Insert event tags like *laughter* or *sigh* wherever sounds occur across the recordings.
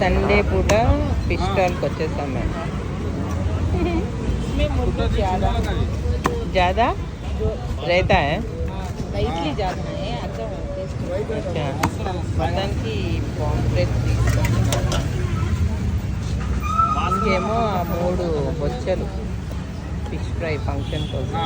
Sunday పూట fish స్టాల్కి వచ్చేసాం మేము ज़्यादा रहता है लाइटली ज़्यादा है अच्छा टेस्ट अच्छा మటన్ కి పాంప్లెట్ ఇంకేమో ఆ మూడు బొచ్చలు ఫిష్ ఫ్రై ఫంక్షన్ కోసం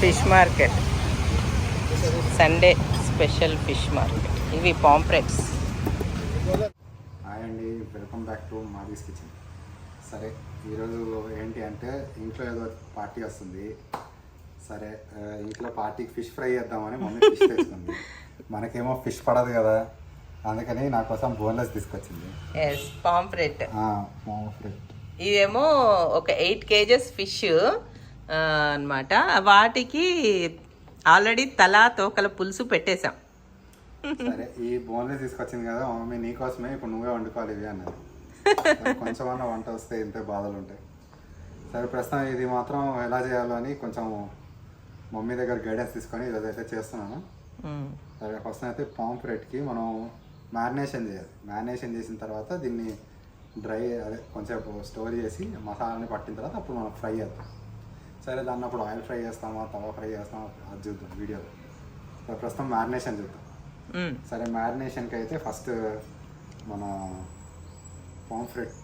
fish market. Sunday special fish market. ఇవి పాంప్రెట్స్ హాయ్ అండి వెల్కమ్ బ్యాక్ టు మాదీస్ కిచెన్. సరే ఈరోజు ఏంటి అంటే ఇంట్లో ఏదో పార్టీ వస్తుంది. సరే ఇంట్లో పార్టీకి ఫిష్ ఫ్రై చేద్దామని మమ్మీ ఫిష్ తెచ్చుకుంది మనకేమో ఫిష్ పడదు కదా. అందుకని నా కోసం బోన్లెస్ తీసుకొచ్చింది. ఎస్ పాంప్లెట్ ఫ్రై ఇదేమో ఒక ఎయిట్ కేజెస్ ఫిష్ అన్నమాట. వాటికి ఆల్రెడీ తల తోకల పులుసు పెట్టేశాం. సరే ఈ బోన్లెస్ తీసుకొచ్చింది కదా మమ్మీ నీకోసమే ఇప్పుడు నువ్వే వండుకోవాలి ఇవి అన్నది. సరే, కొంచెమన్నా వంట వస్తే ఇంతే బాధలు ఉంటాయి. సరే ప్రస్తుతం ఇది మాత్రం ఎలా చేయాలో అని కొంచెం మమ్మీ దగ్గర గైడెన్స్ తీసుకొని ఇదైతే చేస్తున్నాను. సరే ఫస్ట్ అయితే పాంఫ్రెట్కి మనం మ్యారినేషన్ చేయాలి. మ్యారినేషన్ చేసిన తర్వాత దీన్ని డ్రై అదే కొంచెంసేపు స్టోర్ చేసి మసాలాని పట్టిన తర్వాత అప్పుడు మనం ఫ్రై చేద్దాం. సరే దాన్ని అప్పుడు ఆయిల్ ఫ్రై చేస్తామా తవా ఫ్రై చేస్తామా అది చూద్దాం వీడియోలో. ప్రస్తుతం మ్యారినేషన్ చూద్దాం. సరే మ్యారినేషన్కి అయితే ఫస్ట్ మన పాంఫ్రెట్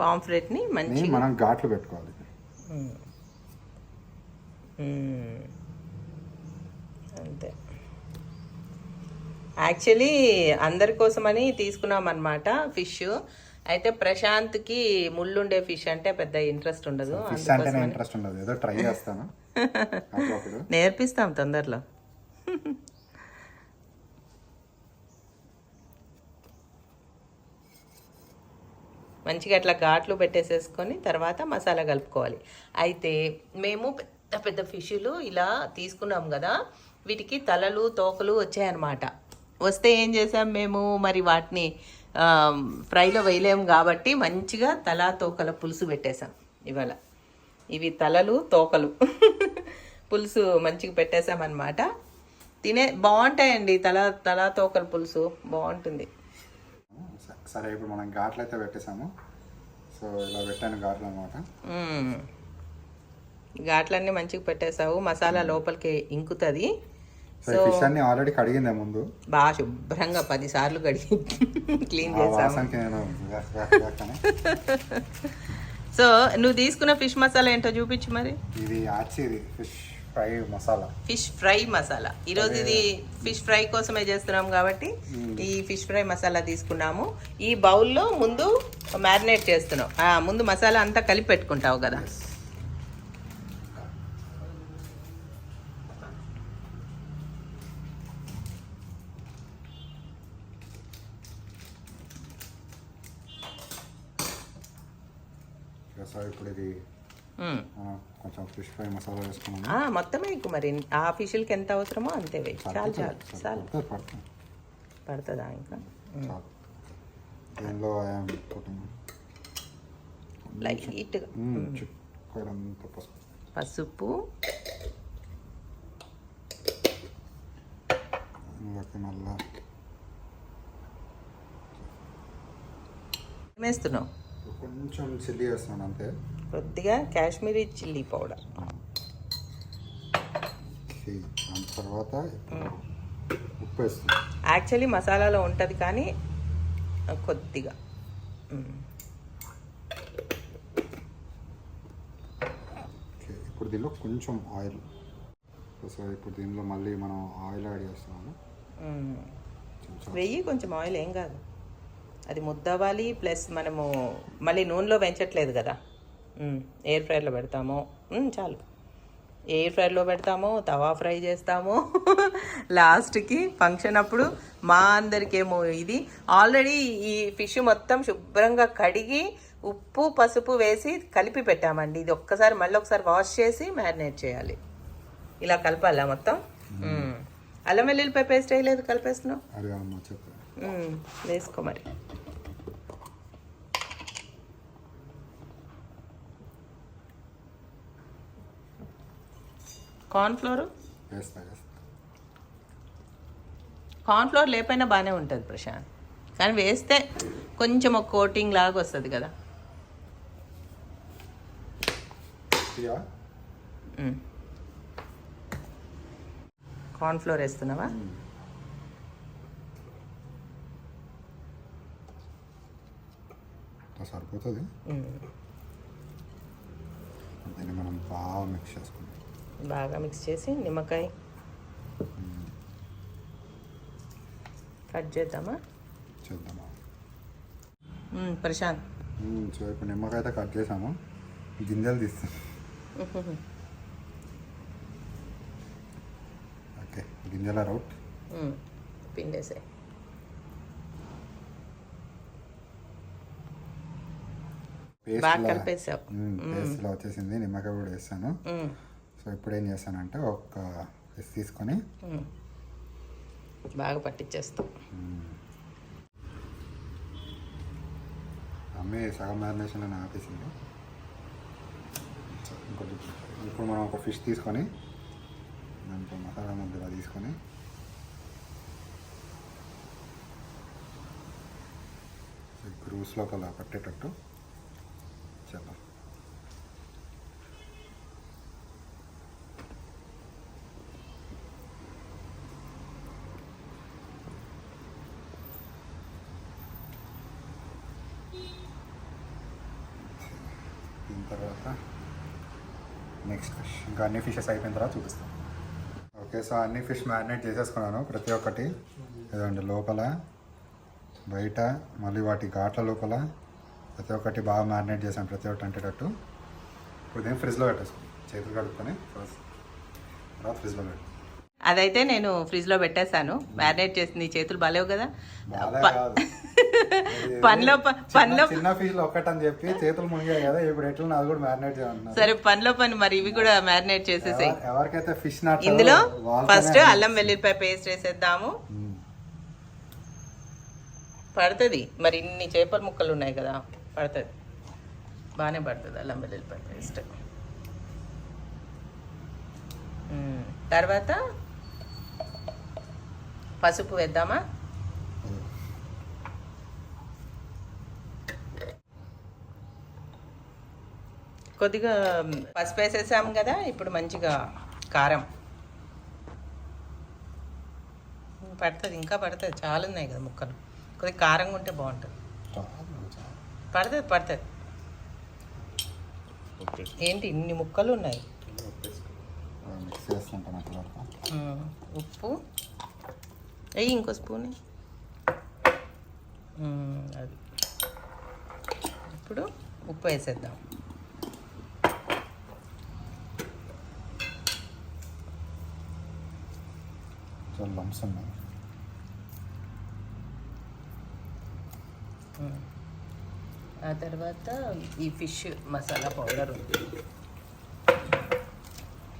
పాంఫ్లెట్ని మంచి మనం ఘాట్లు పెట్టుకోవాలి. అంతే. యాక్చువల్లీ అందరి కోసమని తీసుకున్నాం అనమాట ఫిష్. అయితే ప్రశాంత్కి ముళ్ళుండే ఫిష్ అంటే పెద్ద ఇంట్రెస్ట్ ఉండదు. ఇంట్రెస్ట్ ఉండదు. ఏదో ట్రై చేస్తాను. *laughs* నేర్పిస్తాం తొందరలో. *laughs* మంచిగా అట్లా ఘాట్లు పెట్టేసేసుకొని తర్వాత మసాలా కలుపుకోవాలి. అయితే మేము పెద్ద పెద్ద ఫిష్లు ఇలా తీసుకున్నాం కదా. వీటికి తలలు తోకలు వచ్చాయన్నమాట. వస్తే ఏం చేసాం మేము? మరి వాటిని ఫ్రైలో వేయలేము కాబట్టి మంచిగా తల తోకల పులుసు పెట్టేసాం ఇవాళ. ఇవి తలలు తోకలు. *laughs* పులుసు మంచిగా పెట్టేసామన్నమాట తినే బాగుంటాయండి తల తల తోకల పులుసు. బాగుంటుంది. సరే ఇప్పుడు మనం ఘాట్లు అయితే పెట్టేసాము సో ఇలా పెట్టాను ఘాట్లు అనమాట. ఘాట్లన్నీ మంచిగా పెట్టేసావు మసాలా లోపలికి ఇంకుతుంది. ఫిష్ అన్ని ఆల్రెడీ కడిగిందే ముందు? బాగా శుభ్రంగా పది సార్లు కడిగి క్లీన్ అని. సో *laughs* నువ్వు తీసుకున్న ఫిష్ మసాలా ఏంటో చూపించు మరి. ఇది ఆచిది fish fry masala fish fry masala ఈరోజు ఇది ఫిష్ ఫ్రై కోసమే చేస్తున్నాం కాబట్టి ఈ ఫిష్ ఫ్రై మసాలా తీసుకున్నాము. ఈ బౌల్లో ముందు మ్యారినేట్ చేస్తున్నాం. ఆ, ముందు మసాలా అంతా కలిపి పెట్టుకుంటావు కదా సో ఇప్పుడు ఇది మ్మ్. ఆ, కొంచెం ఫిష్ ఫ్రై మసాలా వేసుకున్నాము ఆ, మొత్తమే ఎక్కువ మరి ఆ ఫిషులకి ఎంత అవసరమో అంతే వేయి చాలు చాలు చాలు. పడుతుంది ఇంకా? దీనిలో లైట్గా. పసుపు. మళ్ళా వేస్తున్నావు? కొంచెం చిల్లీ వేస్తున్నాను అంతే. కొద్దిగా కాశ్మీరీ చిల్లీ పౌడర్. తర్వాత ఉప్పు యాక్చువల్లీ మసాలాలో ఉంటుంది కానీ కొద్దిగా. ఇప్పుడు దీనిలో కొంచెం ఆయిల్. సో ఇప్పుడు దీనిలో మళ్ళీ మనం ఆయిల్ యాడ్ చేస్తున్నాము. వెయ్యి కొంచెం ఆయిల్ ఏం కాదు. అది ముద్దవ్వాలి ప్లస్ మనము మళ్ళీ నూనెలో పెంచట్లేదు కదా. ఎయిర్ ఫ్రైలో పెడతాము. చాలు. ఎయిర్ ఫ్రైలో పెడతాము తవా ఫ్రై చేస్తాము. *laughs* లాస్ట్కి ఫంక్షన్ అప్పుడు మా అందరికేమో ఇది. ఆల్రెడీ ఈ ఫిష్ మొత్తం శుభ్రంగా కడిగి ఉప్పు పసుపు వేసి కలిపి పెట్టామండి. ఇది ఒక్కసారి మళ్ళీ ఒకసారి వాష్ చేసి మ్యారినేట్ చేయాలి. ఇలా కలపాలా మొత్తం. అల్లం వెల్లుల్లిపాయ పేస్ట్ వేయలేదు కలిపేస్తున్నావు. వేసుకో మరి. కార్న్ఫ్లోర్ కార్న్ఫ్లోర్ లేకపోయినా బాగానే ఉంటుంది ప్రశాంత్. కానీ వేస్తే కొంచెం ఒక కోటింగ్ లాగా వస్తుంది కదా. కార్న్ఫ్లోర్ వేస్తున్నావా? సరిపోతుంది. మనం బాగా మిక్స్ చేసుకుందాం. బాగా మిక్స్ చేసి నిమ్మకాయ. కట్ చేద్దామా? చేద్దామా? ప్రశాంత్. సో ఇప్పుడు నిమ్మకాయ అయితే కట్ చేసాము. గింజలు తీస్తాం. ఓకే గింజల రౌట్. పిండేసే కలిపేసావు. పేస్ట్ ఇలా వచ్చేసింది. నిమ్మకాయ కూడా వేస్తాను. సో ఇప్పుడు ఏం చేస్తానంటే ఒక తీసుకొని. బాగా పట్టించేస్తాం అమ్మే సగం మ్యారినేషన్ అని ఆపేసింది. ఇంకోటి ఇప్పుడు మనం ఒక ఫిష్ తీసుకొని దాంట్లో మసాలా ముద్దలా తీసుకొని సో ఈ క్రూస్ లోపల పట్టేటట్టు చేద్దాం దీని తర్వాత నెక్స్ట్ ఫిష్ ఇంకా అన్ని ఫిషెస్ అయిపోయిన తర్వాత చూపిస్తాం. ఓకే సో అన్ని ఫిష్ మ్యారినేట్ చేసేసుకున్నాను ప్రతి ఒక్కటి. ఏదండి లోపల బయట మళ్ళీ వాటి ఘాట్ల లోపల ప్రతి ఒక్కటి బాగా మ్యారినేట్ చేశాను ప్రతి ఒక్కటి అంటేటట్టు ఇప్పుడు దీన్ని ఫ్రిడ్జ్లో పెట్టేసుకున్నాం చేతులు కడుక్కొని తర్వాత ఫ్రిడ్జ్లో పెట్టాను అదైతే నేను ఫ్రిడ్జ్లో పెట్టేశాను. మ్యారినేట్ చేసి నీ చేతులు బాలేవు కదా. బాగా ప- కాదు. పనిలో పనిలో చిన్న ఫిష్లు ఒక్కటని చెప్పి చేతులు మునిగాయి కదా ఇప్పుడు ఎట్లా అది కూడా మ్యారినేట్ చేయమంటున్నారు సరే పనిలో పని మరి ఇవి కూడా మ్యారినేట్ చేసేసాయి. ఎవరు- ఎవరికైతే ఫిష్ నచ్చదో ఇందులో ఫస్ట్ అల్లం వెల్లుల్లిపాయ పేస్ట్ వేసేద్దాము. పడుతుంది. మరి ఇన్ని చేపల ముక్కలు ఉన్నాయి కదా పడుతుంది. బాగానే పడుతుంది అల్లం వెల్లుల్లిపాయ పేస్ట్. తర్వాత పసుపు వేద్దామా? కొద్దిగా పసుపు వేసేసాము కదా ఇప్పుడు మంచిగా కారం. పడుతుంది ఇంకా పడుతుంది చాలా ఉన్నాయి కదా ముక్కలు. కొద్దిగా కారంగా ఉంటే బాగుంటుంది. పడుతుంది పడుతుంది. ఏంటి ఇన్ని ముక్కలు ఉన్నాయి? ఉప్పు. అయ్యి ఇంకో స్పూన్. అది. ఇప్పుడు ఉప్పు వేసేద్దాం. చాలా లంప్స్ ఉన్నాయి. ఆ తర్వాత ఈ ఫిష్ మసాలా పౌడర్ ఉంది.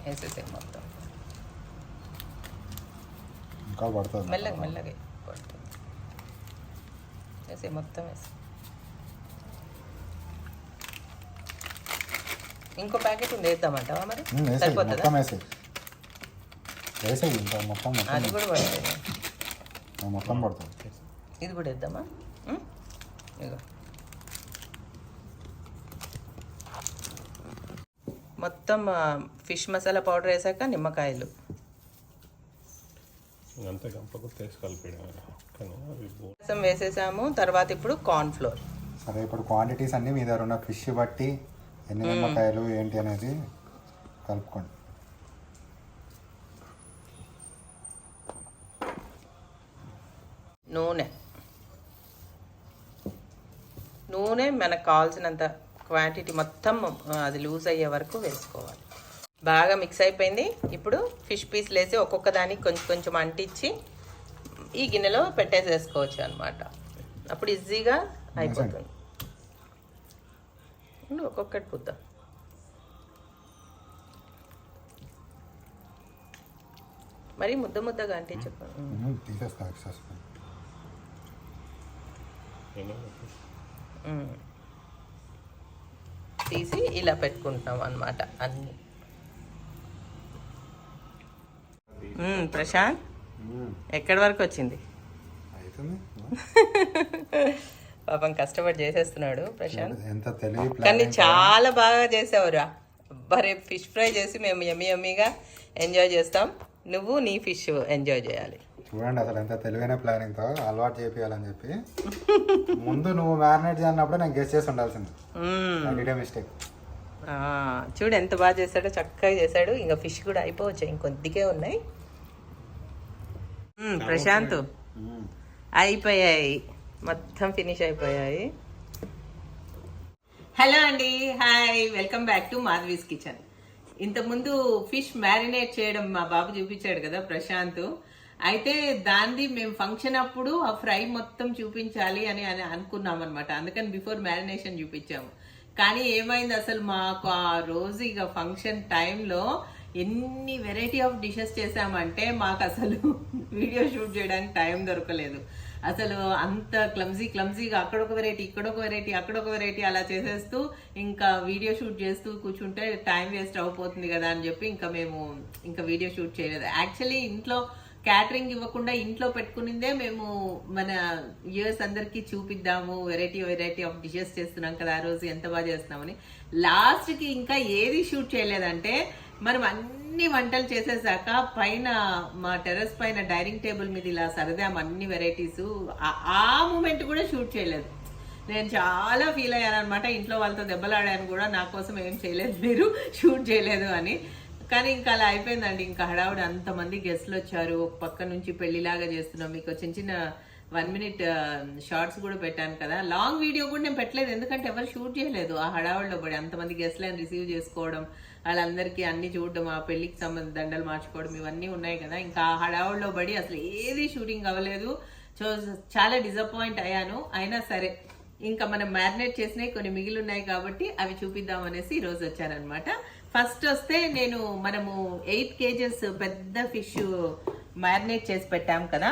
వేసేసే మొత్తం. ఇంకా పడుతుంది. మెల్లగా మెల్లగా పడుతుంది. వేసే మొత్తం వేసి ఇంకో ప్యాకెట్ ఉంది వేద్దామంటావా మరి? సరిపోతుందా? వేసేయి ఇంకా మొత్తం మొత్తం అది కూడా పడుతుంది. మొత్తం పడుతుంది. ఇది కూడా వేద్దామా? ఇగో మొత్తం ఫిష్ మసాలా పౌడర్ వేసాక నిమ్మకాయలు. అంతే గంపకు వేసేసాము తర్వాత ఇప్పుడు కార్న్ ఫ్లోర్ సరే ఇప్పుడు క్వాంటిటీస్ అన్నీ మీ దగ్గర ఉన్న ఫిష్ బట్టి ఎన్ని నిమ్మకాయలు ఏంటి అనేది కలుపుకోండి. నూనె. నూనె మనకు కావాల్సినంత క్వాంటిటీ మొత్తం అది లూజ్ అయ్యే వరకు వేసుకోవాలి. బాగా మిక్స్ అయిపోయింది. ఇప్పుడు ఫిష్ పీస్లు వేసి ఒక్కొక్క దానికి కొంచెం కొంచెం అంటించి ఈ గిన్నెలో పెట్టేసేసుకోవచ్చు అనమాట అప్పుడు ఈజీగా అయిపోతుంది. ఒక్కొక్కటి పుద్దాం మరి ముద్ద ముద్దగా అంటే చెప్పండి తీసేస్తా ఎక్సెస్ ఏమో మ్మ్. తీసి ఇలా పెట్టుకుంటున్నాం అన్నమాట అన్ని. ప్రశాంత్. ఎక్కడి వరకు వచ్చింది? *laughs* పాపం కష్టపడి చేసేస్తున్నాడు ప్రశాంత్. కానీ చాలా బాగా చేసావురా. రేపు ఫిష్ ఫ్రై చేసి మేము ఎమ్మి ఎమ్మిగా ఎంజాయ్ చేస్తాం. నువ్వు నీ ఫిష్ ఎంజాయ్ చేయాలి. చూడండి అసలు ఎంత తెలివైన ప్లానింగ్తో అలవాటు చేపియాలని చెప్పి. ముందు నువ్వు మ్యారినేట్ చేయనప్పుడు నేను గెస్ట్ చేసి ఉండాల్సింది. మిస్టేక్ ఆ, చూడు ఎంత బాగా చేశాడో చక్కగా చేశాడు. ఇంకా ఫిష్ కూడా అయిపోవచ్చు? ఇంకొద్దిగే ఉన్నాయి. ప్రశాంత్. అయిపోయాయి. మొత్తం ఫినిష్ అయిపోయాయి. హలో అండి. Hi welcome back to Madhavi's kitchen ఇంతకుముందు ఫిష్ మ్యారినేట్ చేయడం మా బాబు చూపించాడు కదా ప్రశాంత్. అయితే దాన్ని మేము ఫంక్షన్ అప్పుడు ఆ ఫ్రై మొత్తం చూపించాలి అని అని అనుకున్నాం అనమాట అందుకని బిఫోర్ మ్యారినేషన్ చూపించాము. కానీ ఏమైంది అసలు మాకు ఆ రోజు ఇక ఫంక్షన్ టైంలో ఎన్ని వెరైటీ ఆఫ్ డిషెస్ చేసామంటే మాకు అసలు *laughs* వీడియో షూట్ చేయడానికి టైం దొరకలేదు. అసలు అంత క్లమ్జీ క్లమ్జీగా అక్కడ ఒక వెరైటీ ఇక్కడ ఒక వెరైటీ అక్కడ ఒక వెరైటీ అలా చేసేస్తూ ఇంకా వీడియో షూట్ చేస్తూ కూర్చుంటే టైం వేస్ట్ అయిపోతుంది కదా అని చెప్పి ఇంకా మేము ఇంకా వీడియో షూట్ చేయలేదు. యాక్చువల్లీ ఇంట్లో క్యాటరింగ్ ఇవ్వకుండా ఇంట్లో పెట్టుకునిందే మేము మన యూఎస్ అందరికీ చూపిద్దాము వెరైటీ వెరైటీ ఆఫ్ డిషెస్ చేస్తున్నాం కదా ఆ రోజు ఎంత బాగా చేస్తున్నామని. లాస్ట్కి ఇంకా ఏది షూట్ చేయలేదంటే మనం అన్ని వంటలు చేసేసాక పైన మా టెర్రస్ పైన డైనింగ్ టేబుల్ మీద ఇలా సరదాం అన్ని వెరైటీస్. ఆ మూమెంట్ కూడా షూట్ చేయలేదు. నేను చాలా ఫీల్ అయ్యాను అనమాట ఇంట్లో వాళ్ళతో దెబ్బలాడాను కూడా నా కోసం ఏం చేయలేదు మీరు షూట్ చేయలేదు అని. కానీ ఇంకా అలా అయిపోయిందండి. ఇంకా హడావుడి అంతమంది గెస్ట్లు వచ్చారు. ఒక పక్క నుంచి పెళ్ళిలాగా చేస్తున్నాం. మీకు చిన్న చిన్న వన్ మినిట్ షార్ట్స్ కూడా పెట్టాను కదా. లాంగ్ వీడియో కూడా నేను పెట్టలేదు. ఎందుకంటే ఎవరు షూట్ చేయలేదు. ఆ హడావుడిలో పడి అంతమంది గెస్ట్లను రిసీవ్ చేసుకోవడం వాళ్ళందరికీ అన్ని చూడడం ఆ పెళ్ళికి సంబంధ దండలు మార్చుకోవడం ఇవన్నీ ఉన్నాయి కదా. ఇంకా ఆ హడావుడిలో పడి అసలు ఏది షూటింగ్ అవ్వలేదు. సో చాలా డిసప్పాయింట్ అయ్యాను. అయినా సరే ఇంకా మనం మ్యారినేట్ చేసినవి కొన్ని మిగిలి ఉన్నాయి కాబట్టి అవి చూపిద్దాం అనేసి ఈరోజు వచ్చానమాట ఫస్ట్ వస్తే నేను మనము ఎయిట్ కేజెస్ పెద్ద ఫిష్ మ్యారినేట్ చేసి పెట్టాం కదా.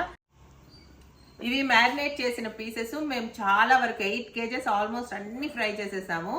ఇవి మ్యారినేట్ చేసిన పీసెస్ మేము చాలా వరకు ఎయిట్ కేజెస్ ఆల్మోస్ట్ అన్ని ఫ్రై చేసేసాము.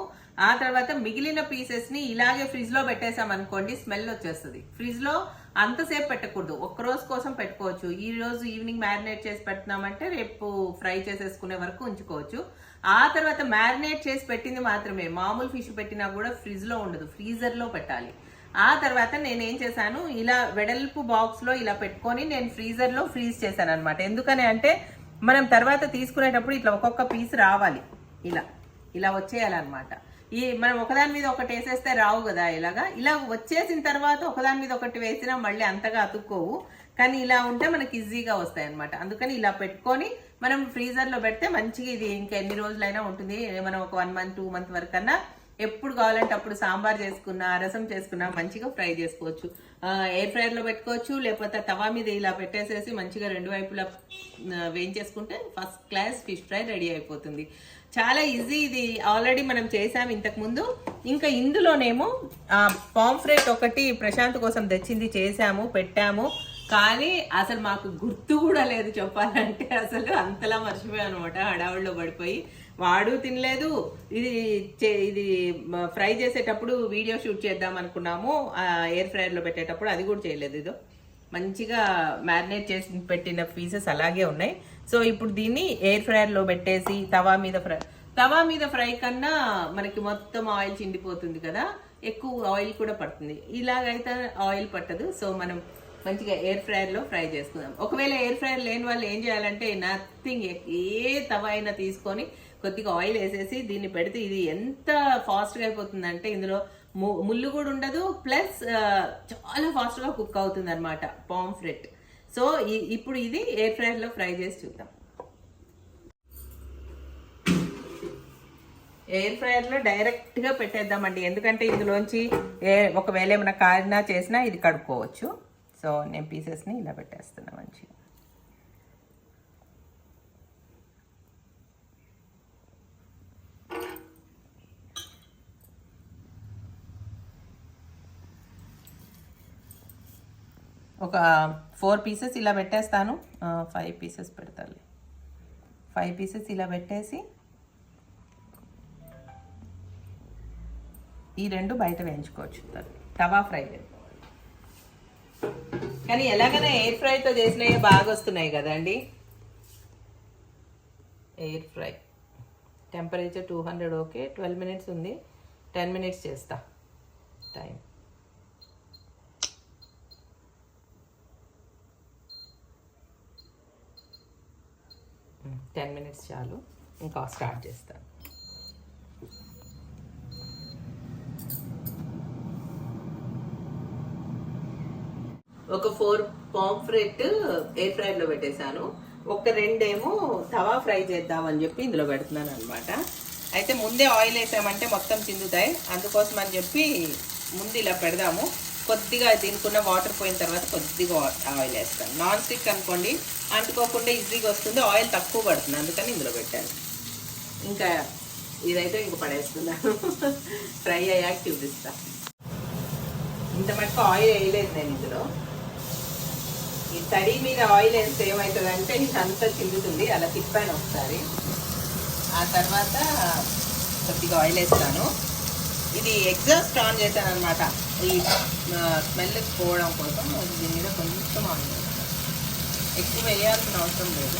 ఆ తర్వాత మిగిలిన పీసెస్ని ఇలాగే ఫ్రిడ్జ్లో పెట్టేసాం అనుకోండి స్మెల్ వచ్చేస్తుంది. ఫ్రిడ్జ్లో అంతసేపు పెట్టకూడదు. ఒక్క రోజు కోసం పెట్టుకోవచ్చు. ఈ రోజు ఈవినింగ్ మ్యారినేట్ చేసి పెడుతున్నామంటే రేపు ఫ్రై చేసేసుకునే వరకు ఉంచుకోవచ్చు. ఆ తర్వాత మ్యారినేట్ చేసి పెట్టింది మాత్రమే. మామూలు ఫిష్ పెట్టినా కూడా ఫ్రిడ్జ్లో ఉండదు ఫ్రీజర్లో పెట్టాలి. ఆ తర్వాత నేను ఏం చేశాను ఇలా వెడల్పు బాక్స్లో ఇలా పెట్టుకొని నేను ఫ్రీజర్లో ఫ్రీజ్ చేశాను అనమాట ఎందుకని అంటే మనం తర్వాత తీసుకునేటప్పుడు ఇట్లా ఒక్కొక్క పీస్ రావాలి. ఇలా ఇలా వచ్చేయాలన్నమాట. ఈ మనం ఒకదాని మీద ఒకటి వేసేస్తే రావు కదా ఇలాగా. ఇలా వచ్చేసిన తర్వాత ఒకదాని మీద ఒకటి వేసినా మళ్ళీ అంతగా అతుక్కోవు. కానీ ఇలా ఉంటే మనకి ఈజీగా వస్తాయి అనమాట అందుకని ఇలా పెట్టుకొని మనం ఫ్రీజర్లో పెడితే మంచిగా ఇది ఇంకా ఎన్ని రోజులైనా ఉంటుంది. మనం ఒక వన్ మంత్ టూ మంత్ వరకు అన్నా ఎప్పుడు కావాలంటే అప్పుడు సాంబార్ చేసుకున్నా రసం చేసుకున్నా మంచిగా ఫ్రై చేసుకోవచ్చు. ఎయిర్ ఫ్రైయర్లో పెట్టుకోవచ్చు లేకపోతే తవా మీద ఇలా పెట్టేసేసి మంచిగా రెండు వైపులా వేయించేసుకుంటే first class fish fry ready అయిపోతుంది. చాలా ఈజీ ఇది. ఆల్రెడీ మనం చేసాం ఇంతకుముందు. ఇంకా ఇందులోనేమో పాంఫ్రెట్ ఒకటి ప్రశాంత్ కోసం తెచ్చింది చేసాము పెట్టాము. కానీ అసలు మాకు గుర్తు కూడా లేదు చెప్పాలంటే అసలు అంతలా మర్చిపోయాను అనమాట హడావుడిలో పడిపోయి. వాడు తినలేదు. ఇది చే- ఇది ఫ్రై చేసేటప్పుడు వీడియో షూట్ చేద్దాం అనుకున్నాము. ఎయిర్ ఫ్రైయర్లో పెట్టేటప్పుడు అది కూడా చేయలేదు ఇదో. మంచిగా మ్యారినేట్ చేసి పెట్టిన పీసెస్ అలాగే ఉన్నాయి. సో ఇప్పుడు దీన్ని ఎయిర్ ఫ్రైయర్లో పెట్టేసి తవా మీద ఫ్రై తవా మీద ఫ్రై కన్నా మనకి మొత్తం ఆయిల్ చిండిపోతుంది కదా. ఎక్కువ ఆయిల్ కూడా పడుతుంది. ఇలాగైతే ఆయిల్ పట్టదు. సో మనం మంచిగా ఎయిర్ ఫ్రైయర్లో ఫ్రై చేసుకుందాం. ఒకవేళ ఎయిర్ ఫ్రైయర్ లేని వాళ్ళు ఏం చేయాలంటే నథింగ్ ఏ తవ అయినా తీసుకొని కొద్దిగా ఆయిల్ వేసేసి దీన్ని పెడితే ఇది ఎంత ఫాస్ట్గా అయిపోతుందంటే ఇందులో ము- ముళ్ళు కూడా ఉండదు ప్లస్ చాలా ఫాస్ట్గా కుక్ అవుతుంది అనమాట పాంఫ్రెట్ సో ఇప్పుడు ఇది ఎయిర్ ఫ్రైర్లో ఫ్రై చేసి చూద్దాం. ఎయిర్ ఫ్రైయర్లో డైరెక్ట్గా పెట్టేద్దామండి ఎందుకంటే ఇందులోంచి ఏ ఒకవేళ ఏమైనా కారినా చేసినా ఇది కడుక్కోవచ్చు. సో నేను పీసెస్ని ఇలా పెట్టేస్తున్నా మంచిగా. ఒక ఫోర్ పీసెస్ ఇలా పెట్టేస్తాను. ఫైవ్ పీసెస్ పెడతాను ఫైవ్ పీసెస్ ఇలా పెట్టేసి ఈ రెండు బయట వేయించుకోవచ్చు. తవా ఫ్రై కానీ ఎలాగైనా ఎయిర్ ఫ్రైతో చేసినవి బాగా వస్తున్నాయి కదండి. Air fry. Temperature two hundred okay. Twelve minutes ఉంది. టెన్ మినిట్స్ చేస్తా. టైం. టెన్ మినిట్స్ చాలు. ఇంకా స్టార్ట్ చేస్తాను. ఒక ఫోర్ పాంఫ్రెట్ ఎయిర్ ఫ్రైర్లో పెట్టేశాను. ఒక రెండేమో తవా ఫ్రై చేద్దామని చెప్పి ఇందులో పెడుతున్నాను అనమాట అయితే ముందే ఆయిల్ వేసామంటే మొత్తం చిందుతాయి అందుకోసం అని చెప్పి ముందు ఇలా పెడదాము. కొద్దిగా దీనికున్న వాటర్ పోయిన తర్వాత కొద్దిగా ఆయిల్ వేస్తాను. నాన్ స్టిక్ అనుకోండి అంటుకోకుండా ఈజీగా వస్తుంది. ఆయిల్ తక్కువ పడుతుంది. అందుకని ఇందులో పెట్టాను. ఇంకా ఇదైతే ఇంక పడేస్తున్నాను. ఫ్రై అయ్యాక చూపిస్తాను ఇంత మటుకు ఆయిల్ వేయలేదు నేను ఇందులో. ఈ తడి మీద ఆయిల్ వేస్తే ఏమవుతుందంటే ఇదంతా చిల్లుతుంది. అలా తిప్పాను ఒకసారి. ఆ తర్వాత కొద్దిగా ఆయిల్ వేస్తాను. ఇది ఎగ్జాస్ట్ ఆన్ చేశాను అనమాట ఈ స్మెల్ పోవడం కోసం దీని మీద కొంచెం ఆయిల్ వేస్తాను. ఎక్కువ వేయాల్సిన అవసరం లేదు.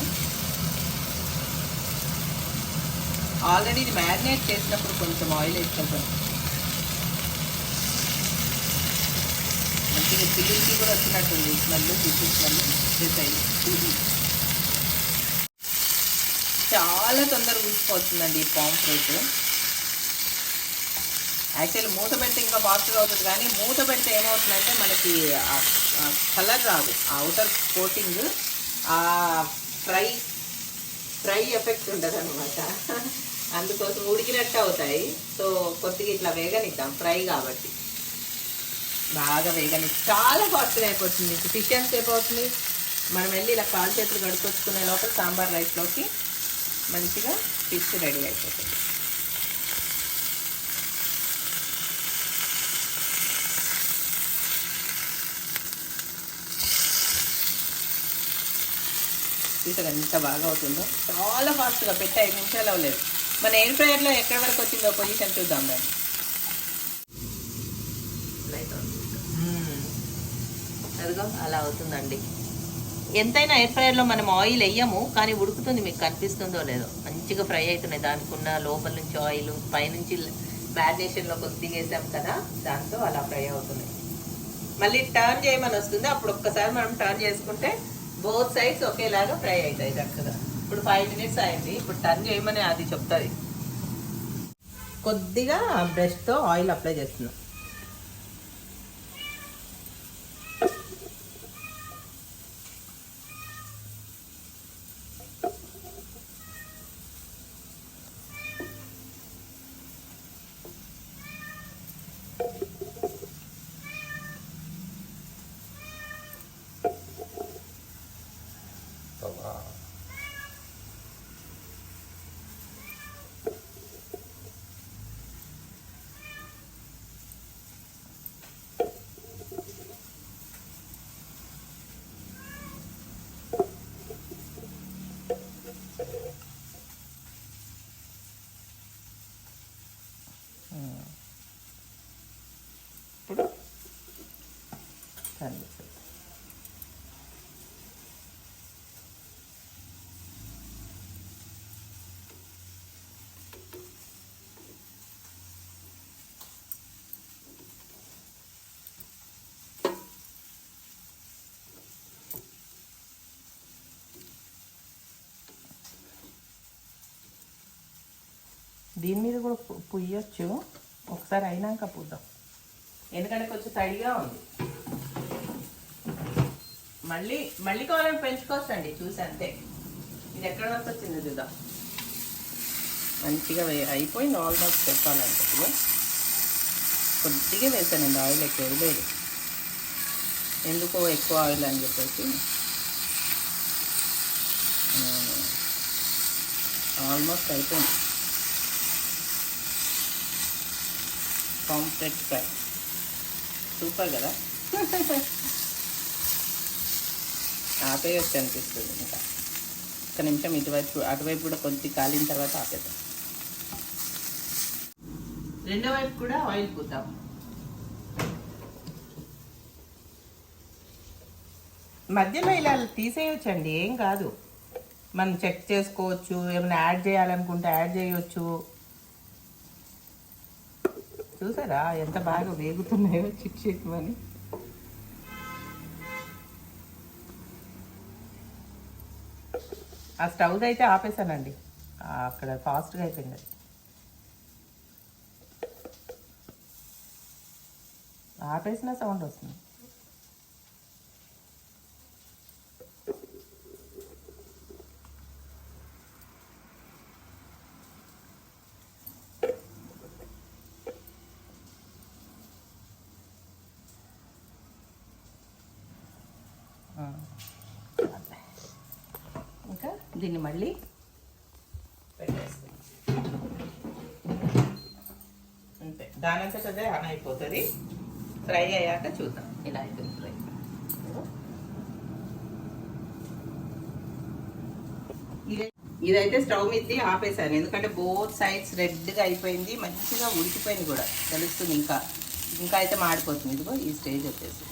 ఆల్రెడీ ఇది మ్యారినేట్ చేసినప్పుడు కొంచెం ఆయిల్ వేసుకుంటాను. మంచిగా పిల్లలకి కూడా వచ్చినట్టుంది. స్మెల్ ఫిష్ స్మెల్ చేసాయి చాలా తొందరగా ఊసిపోతుందండి ఈ పాంఫ్రెట్ యాక్చువల్లీ మూత పెడితే ఇంకా ఫాస్ట్గా అవుతుంది కానీ మూత పెడితే ఏమవుతుందంటే మనకి కలర్ రాదు. ఆ అవుటర్ కోటింగ్ ఆ ఫ్రై ఫ్రై ఎఫెక్ట్ ఉంటుంది అనమాట అందుకోసం ఉడికినట్టు అవుతాయి. సో కొద్దిగా ఇట్లా వేగనిద్దాం ఫ్రై కాబట్టి. బాగా వేగని చాలా ఫాస్ట్గా అయిపోతుంది. ఫిష్ ఎంతసేపు అవుతుంది? మనం వెళ్ళి ఇలా కాలు చేతులు గడుకొచ్చుకునే లోపల సాంబార్ రైస్లోకి మంచిగా ఫిష్ రెడీ అయిపోతుంది. చూసారు ఎంత బాగా అవుతుందో? చాలా ఫాస్ట్గా పెట్టి ఐదు నిమిషాలు అవ్వలేదు. మన ఎయిర్ ఫ్రైయర్లో ఎక్కడి వరకు వచ్చిందో పొజిషన్ చూద్దాం దాన్ని మ్మ్. అదిగో అలా అవుతుందండి. ఎంతైనా ఎయిర్ ఫ్రైయర్లో మనం ఆయిల్ వేయము కానీ ఉడుకుతుంది మీకు కనిపిస్తుందో లేదో. మంచిగా ఫ్రై అవుతున్నాయి. దానికి ఉన్న లోపల నుంచి ఆయిల్ పైనుంచి మ్యారినేషన్లో కొద్దిగా వేసాం కదా దాంతో అలా ఫ్రై అవుతున్నాయి. మళ్ళీ టర్న్ చేయమని వస్తుంది. అప్పుడు ఒక్కసారి మనం టర్న్ చేసుకుంటే బోత్ సైడ్స్ ఒకేలాగా ఫ్రై అవుతాయి చక్కగా. ఇప్పుడు ఫైవ్ మినిట్స్ అయింది. ఇప్పుడు టర్న్ చేయమని అది చెప్తుంది. కొద్దిగా బ్రష్తో ఆయిల్ అప్లై చేస్తున్నాం. టర్న్ చేసేద్దాం. దీని మీద కూడా పుయ్యొచ్చు. ఒకసారి అయినాక పూద్దాం. ఎందుకంటే కొంచెం తడిగా ఉంది. మళ్ళీ మళ్ళీ కావాలని పెంచుకోవచ్చండి చూసి అంతే. ఇది ఎక్కడ వరకు వచ్చింది చూద్దాం. మంచిగా అయిపోయింది ఆల్మోస్ట్ చెప్పాలంటే. ఇదిగో. కొద్దిగా వేసానండి ఆయిల్ ఎక్కువ వేయలేదు ఎందుకో ఎక్కువ ఆయిల్ అని చెప్పేసి. ఆల్మోస్ట్ అయిపోయింది. Complete fry. సూపర్ కదా? *laughs* ఆపేయచ్చు అనిపిస్తుంది ఇంకా. ఒక నిమిషం ఇటువైపు అటువైపు కూడా కొద్ది కాలిన తర్వాత ఆపేద్దాం. రెండో వైపు కూడా ఆయిల్ పూద్దాం. మధ్యలో ఇలా తీసేయొచ్చండి ఏం కాదు. మనం చెక్ చేసుకోవచ్చు ఏమైనా యాడ్ చేయాలనుకుంటే యాడ్ చేయొచ్చు. చూసారా ఎంత బాగా వేగుతున్నాయో చిక్ చిక్మని ఆ స్టవ్ అయితే ఆపేసానండి. అక్కడ ఫాస్ట్గా అయిపోయింది. ఆపేసినా ఆపేసిన సౌండ్ వస్తుంది ఆ. ఇంకా దీన్ని మళ్ళీ పెట్టేసుకుందాం. అంతే. దానంతట అదే ఆన్ అయిపోతుంది. ఫ్రై అయ్యాక చూద్దాం. ఇలా అయిపోయింది ఫ్రై. ఇదే ఇదైతే స్టవ్ మీద ఆపేసాను. ఎందుకంటే బోత్ సైడ్స్ రెడ్గా అయిపోయింది. మంచిగా ఉడికిపోయింది కూడా. తెలుస్తుంది ఇంకా. ఇంకా అయితే మాడిపోతుంది. ఇదిగో ఈ స్టేజ్ వచ్చేసి.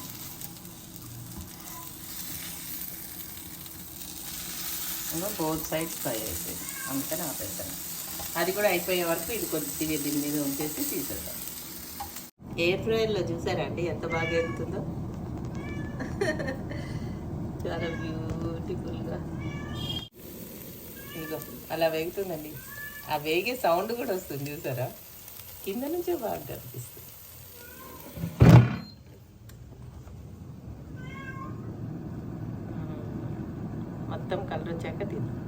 ఇంకా బోత్ సైడ్స్ ఫ్రై అయిపోయింది. అందుకని ఆపేస్తాను అది కూడా అయిపోయే వరకు ఇది కొద్దిగా దీని మీద ఉంచేసి తీసేద్దాం. ఎయిర్ ఫ్రైయర్లో చూసారా అండి? ఎంత బాగా ఎగుతుందో చాలా బ్యూటిఫుల్గా. ఇదిగో అలా వేగుతుందండి. ఆ వేగే సౌండ్ కూడా వస్తుంది చూసారా? కింద నుంచే బాగా కనిపిస్తుంది మొత్తం కలర్ వచ్చాక తిన్నాం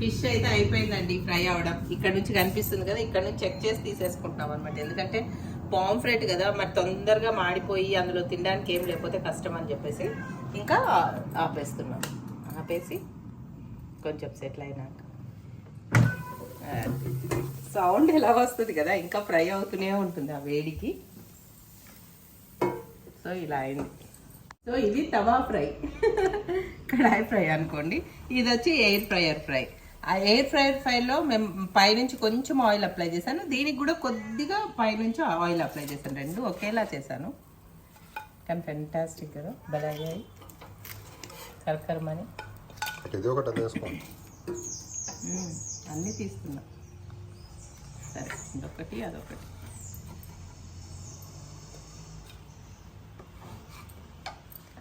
ఫిష్ అయితే అయిపోయిందండి ఫ్రై అవడం. ఇక్కడ నుంచి కనిపిస్తుంది కదా ఇక్కడ నుంచి చెక్ చేసి తీసేసుకుంటున్నాం అనమాట ఎందుకంటే పాంఫ్రెట్ కదా మరి తొందరగా మాడిపోయి అందులో తినడానికి ఏం లేకపోతే కష్టం అని చెప్పేసి ఇంకా ఆపేస్తున్నాం. ఆపేసి కొంచెం సెటిల్ అయినాక. సౌండ్ ఎలా వస్తుంది కదా ఇంకా ఫ్రై అవుతూనే ఉంటుంది ఆ వేడికి. సో ఇలా అయింది. సో ఇది తవా ఫ్రై. కడాయి ఫ్రై అనుకోండి. ఇది వచ్చి ఎయిర్ ఫ్రైయర్ ఫ్రై. ఆ ఎయిర్ ఫ్రైయర్ ఫ్రైలో మేము పైనుంచి కొంచెం ఆయిల్ అప్లై చేశాను. దీనికి కూడా కొద్దిగా పైనుంచి ఆయిల్ అప్లై చేశాను. రెండు ఒకేలా చేశాను. కానీ ఫెంటాస్టిక్ కదా. బలాగాయి. కరకరమని ఒకటి. అన్నీ తీసుకున్నా. సరే ఇదొకటి అదొకటి.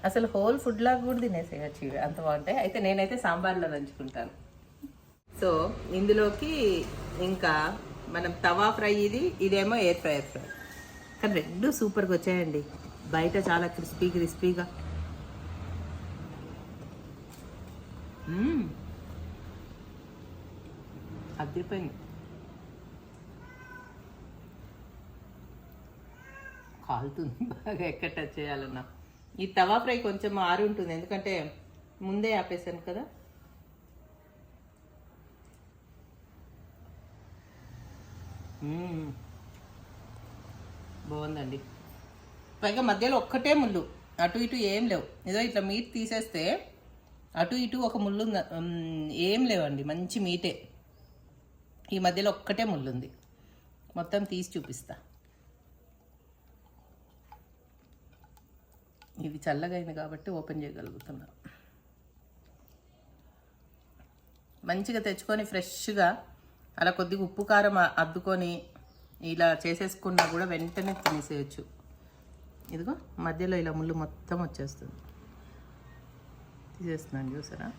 అసలు హోల్ ఫుడ్ లాగా కూడా తినేసేయచ్చు ఇవి. అంత బాగుంటాయి. అయితే నేనైతే సాంబార్లో నంచుకుంటాను సో ఇందులోకి ఇంకా మనం తవా ఫ్రై ఇది ఇదేమో ఎయిర్ ఫ్రైయర్ ఫ్రై. కానీ రెండు సూపర్గా వచ్చాయండి. బయట చాలా క్రిస్పీ క్రిస్పీగా. అద్దెపోయింది కాలుతుంది. బాగా ఎక్కడ టచ్ చేయాలన్నా. ఈ తవా ఫ్రై కొంచెం ఆరి ఉంటుంది ఎందుకంటే ముందే ఆపేసాను కదా. బాగుందండి. పైగా మధ్యలో ఒక్కటే ముళ్ళు అటు ఇటు ఏం లేవు. ఏదో ఇట్లా మీట్ తీసేస్తే అటు ఇటు ఒక ముళ్ళు ఏం లేవండి మంచి మీటే ఈ మధ్యలో ఒక్కటే ముళ్ళు ఉంది. మొత్తం తీసి చూపిస్తా. ఇది చల్లగైంది కాబట్టి ఓపెన్ చేయగలుగుతున్నా. మంచిగా తెచ్చుకొని ఫ్రెష్గా అలా కొద్దిగా ఉప్పు కారం అద్దుకొని ఇలా చేసేసుకున్నా కూడా వెంటనే తినేసేయచ్చు. ఇదిగో మధ్యలో ఇలా ముళ్ళు మొత్తం వచ్చేస్తుంది. తీసేస్తున్నాను చూసారా?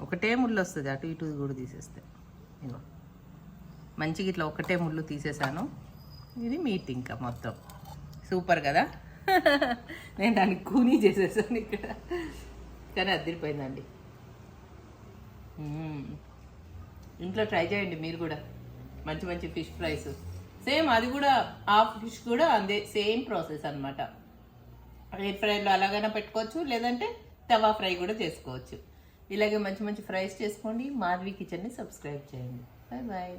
ఒకటే ముళ్ళు వస్తుంది అటు ఇటు కూడా తీసేస్తే. ఇదిగో మంచిగా ఇట్లా ఒకటే ముళ్ళు తీసేసాను. ఇది మీట్ ఇంకా మొత్తం. సూపర్ కదా? నేను దాన్ని కూనీ చేసేసాను ఇక్కడ. కానీ అదిరిపోయిందండి. ఇంట్లో ట్రై చేయండి మీరు కూడా. మంచి మంచి ఫిష్ ఫ్రైస్. సేమ్ అది కూడా ఆ ఫిష్ కూడా అందే సేమ్ ప్రాసెస్ అనమాట ఎయిర్ ఫ్రైలో అలాగైనా పెట్టుకోవచ్చు లేదంటే తవా ఫ్రై కూడా చేసుకోవచ్చు. ఇలాగే మంచి మంచి ఫ్రైస్ చేసుకోండి. మాధవి కిచెన్ని సబ్స్క్రైబ్ చేయండి. Bye bye